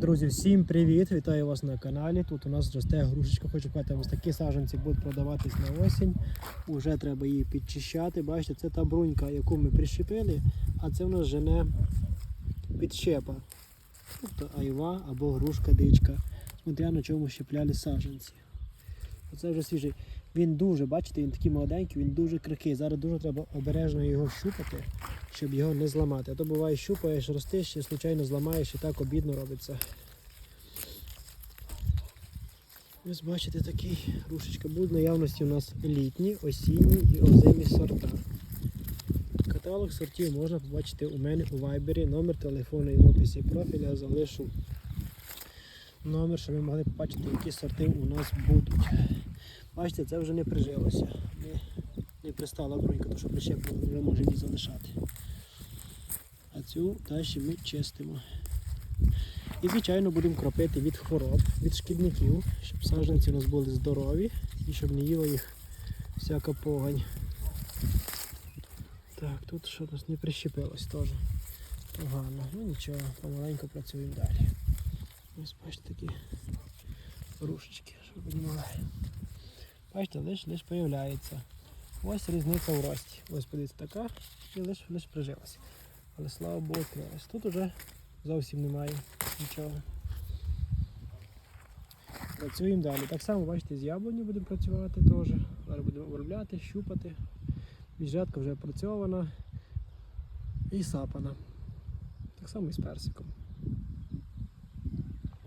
Друзі, всім привіт! Вітаю вас на каналі. Тут у нас росте грушечка. Хочу сказати, ось такі саджанці будуть продаватись на осінь. Уже треба її підчищати. Бачите, це та брунька, яку ми прищепили, а це в нас жене підщепа. Тобто айва або грушка дичка. Смотря на чому щепляли саджанці. Оце вже свіжий. Він дуже, бачите, він такий молоденький, він дуже крикий. Зараз дуже треба обережно його щупати, щоб його не зламати. А то буває щупаєш, ростиш, і случайно зламаєш і так обідно робиться. Ось бачите, такий рушечка. Будуть наявності у нас літні, осінні і озимі сорта. Каталог сортів можна побачити у мене у вайбері. Номер телефону і в описі профіля залишу номер, щоб ви могли побачити, які сорти у нас будуть. Бачите, це вже не прижилося. Не, не пристала брунька, тому що прищепку вже може її залишати. А цю далі ми чистимо. І, звичайно, будемо кропити від хвороб, від шкідників, щоб саджанці у нас були здорові і щоб не їла їх всяка погань. Так, тут що нас не прищепилось теж. Погано. Ну нічого, помаленьку працюємо далі. Ось бачите такі рушечки, щоб розуміли. Бачите, лиш лиш появляється. Ось різниця в рості. Ось подивіться така і лиш лиш прижилася. Але слава Богу, відкрилась. Тут уже зовсім немає нічого. Працюємо далі. Так само, бачите, з яблуню будемо працювати теж. Зараз будемо обробляти, щупати. Біжатка вже опрацьована і сапана. Так само і з персиком.